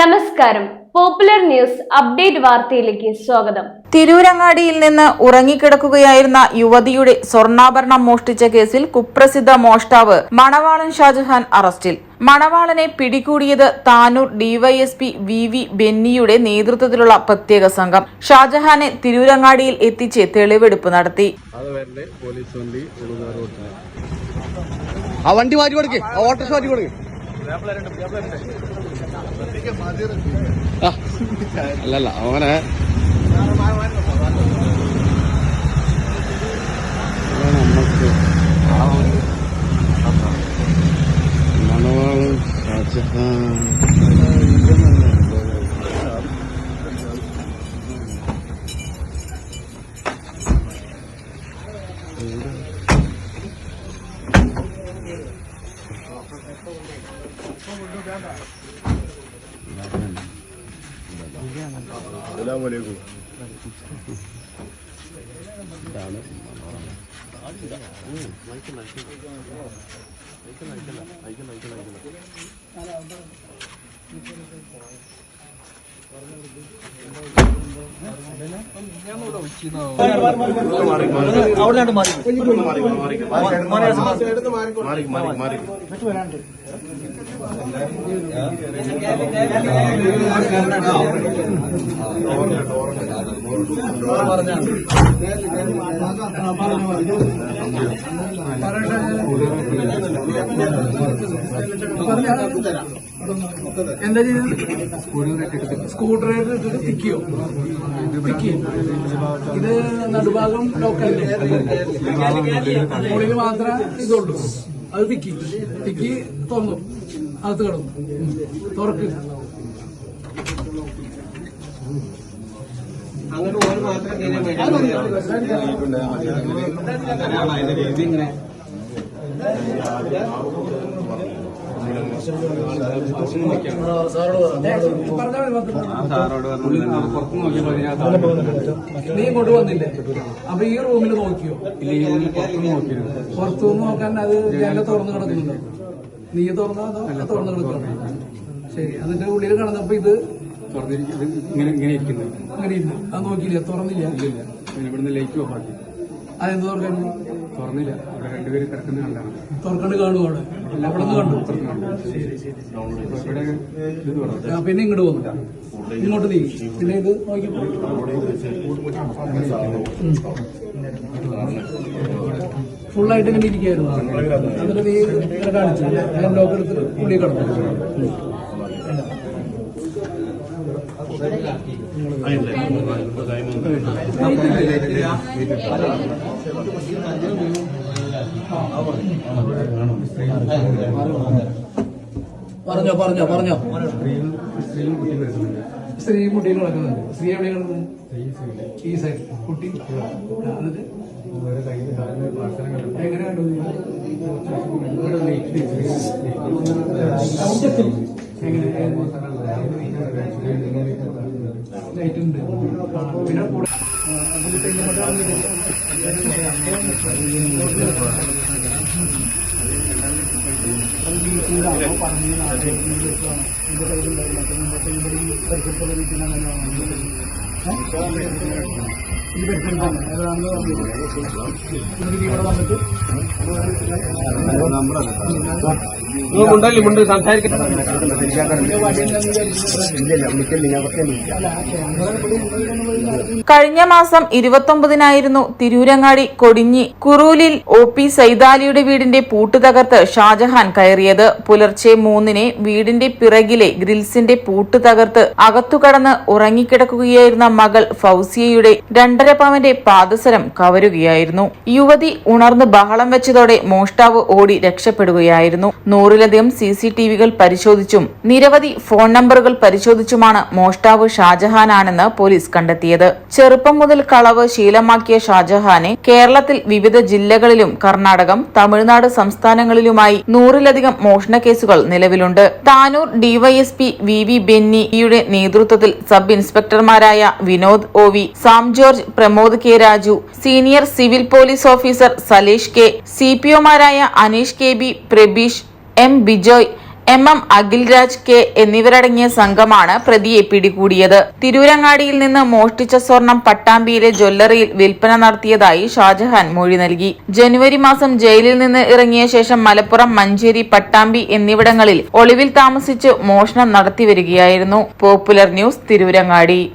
നമസ്കാരം. Popular news update വാർത്തയിലേക്ക് സ്വാഗതം. തിരൂരങ്ങാടിയിൽ നിന്ന് ഉറങ്ങിക്കിടക്കുകയായിരുന്ന യുവതിയുടെ സ്വർണാഭരണം മോഷ്ടിച്ച കേസിൽ കുപ്രസിദ്ധ മോഷ്ടാവ് മണവാളൻ ഷാജഹാൻ അറസ്റ്റിൽ. മണവാളനെ പിടികൂടിയത് താനൂർ ഡിവൈഎസ്പി വി വി ബെന്നിയുടെ നേതൃത്വത്തിലുള്ള പ്രത്യേക സംഘം. ഷാജഹാനെ തിരൂരങ്ങാടിയിൽ എത്തിച്ച് തെളിവെടുപ്പ് നടത്തി. ആ വണ്ടി മാറ്റി കൊടുക്കേ. ഓട്ടോസ് മാറ്റി കൊടുക്ക്. അല്ലല്ല അവനെ നമുക്ക് മണവാളൻ ഷാജഹാൻ അസ്സലാമലൈക്കും. മാറി. മാറി മാറി എന്താ ചെയ്തത്? സ്കൂട്ടർ ഇട്ടിട്ട് തിക്കിയോ തിക്കി ഇത് നടുഭാഗം ലോക്കലിന്റെ മുകളിൽ മാത്രമേ ഇതുള്ളൂ അത് തിക്കി തിക്കി തുറന്നു. അകത്ത് കിടന്നു. തുറക്ക്. നീ ഇങ്ങോട്ട് വന്നില്ലേ? അപ്പൊ ഈ റൂമിൽ നോക്കിയോ? പുറത്തുനിന്ന് നോക്കാൻ അത് ജനല തുറന്നു കിടക്കുന്നുണ്ടോ. നീ തുറന്നോ? അതോ തുറന്നു കിടക്കണോ ശരി അതിന്റെ ഉള്ളിൽ കിടന്നപ്പോ ഇത് ഇങ്ങനെ ഇങ്ങനെ ഇരിക്കുന്നത് അങ്ങനെ ഇല്ല അത് നോക്കിയില്ല തുറന്നില്ല. പിന്നെ ഇവിടുന്ന് ലൈറ്റ് ഓഫ് ആക്കി. അതെന്ത് തുറക്കാൻ? തുറന്നില്ല. അവിടെ രണ്ടുപേര് കിടക്കുന്ന കണ്ടാണ്. തുറക്കണ്ട് കാണും അവിടെ? അവിടെ നിന്ന് കണ്ടു ശരി ശരി അപ്പൊ ഇവിടെ ഇത് തുറന്നു ആ, പിന്നെ ഇങ്ങോട്ട് വന്നു ഇങ്ങോട്ട് നീ. പിന്നെ ഇത് നോക്കിയപ്പോ ഫുള്ളായിട്ട് ഇങ്ങനെ ഇരിക്കുകയായിരുന്നു എന്നിട്ട് നീ ഇങ്ങനെ കാണിച്ചു. ഞാൻ ലോക്ക് എടുത്ത് പുള്ളി കിടന്നു. പറഞ്ഞോ പറഞ്ഞോ പറഞ്ഞോ. സ്ത്രീയും കുട്ടി വരുന്നുണ്ട് സ്ത്രീ കുട്ടിയും നടക്കുന്നുണ്ട് സ്ത്രീ എവിടെയാണ് നടക്കുന്നത് ഈ സൈഡ് കുട്ടി എന്നിട്ട് എങ്ങനെ കണ്ടു ലൈറ്റ് ഉണ്ട് പിന്നെ കൂടെ അതിലിപ്പോ വന്നിട്ട് കഴിഞ്ഞ മാസം ഇരുപത്തൊമ്പതിനായിരുന്നു തിരൂരങ്ങാടി കൊടിഞ്ഞി കുറൂലിൽ ഒ പി സൈതാലിയുടെ വീടിന്റെ പൂട്ട് തകർത്ത് ഷാജഹാൻ കയറിയത്. പുലർച്ചെ മൂന്നിന് വീടിന്റെ പിറകിലെ ഗ്രിൽസിന്റെ പൂട്ട് തകർത്ത് അകത്തുകടന്ന് ഉറങ്ങിക്കിടക്കുകയായിരുന്ന മകൾ ഫൗസിയയുടെ രണ്ടര പവന്റെ പാദസരം കവരുകയായിരുന്നു. യുവതി ഉണർന്ന് ബഹളം വെച്ചതോടെ മോഷ്ടാവ് ഓടി രക്ഷപ്പെടുകയായിരുന്നു. നൂറിലധികം സി സി ടി വികൾ പരിശോധിച്ചും നിരവധി ഫോൺ നമ്പറുകൾ പരിശോധിച്ചുമാണ് മോഷ്ടാവ് ഷാജഹാനാണെന്ന് പോലീസ് കണ്ടെത്തിയത്. ചെറുപ്പം മുതൽ കളവ് ശീലമാക്കിയ ഷാജഹാനെ കേരളത്തിൽ വിവിധ ജില്ലകളിലും കർണാടകം തമിഴ്നാട് സംസ്ഥാനങ്ങളിലുമായി നൂറിലധികം മോഷണ കേസുകൾ നിലവിലുണ്ട്. താനൂർ ഡിവൈഎസ്പി വി വി ബെന്നിയുടെ നേതൃത്വത്തിൽ sub ഇൻസ്പെക്ടർമാരായ Vinod O V Sam George Pramod K Raju senior civil police officer Salesh K C P ഒമാരായ Aneesh K B Prabeesh M Bijoy M M Akhilraj K എന്നിവരടങ്ങിയ സംഘമാണ് പ്രതിയെ പിടികൂടിയത്. തിരൂരങ്ങാടിയിൽ നിന്ന് മോഷ്ടിച്ച സ്വർണം പട്ടാമ്പിയിലെ ജ്വല്ലറിയിൽ വിൽപ്പന നടത്തിയതായി ഷാജഹാൻ മൊഴി നൽകി. ജനുവരി മാസം ജയിലിൽ നിന്ന് ഇറങ്ങിയ ശേഷം മലപ്പുറം മഞ്ചേരി പട്ടാമ്പി എന്നിവിടങ്ങളിൽ ഒളിവിൽ താമസിച്ച് മോഷണം നടത്തിവരികയായിരുന്നു. Popular news Tirurangadi.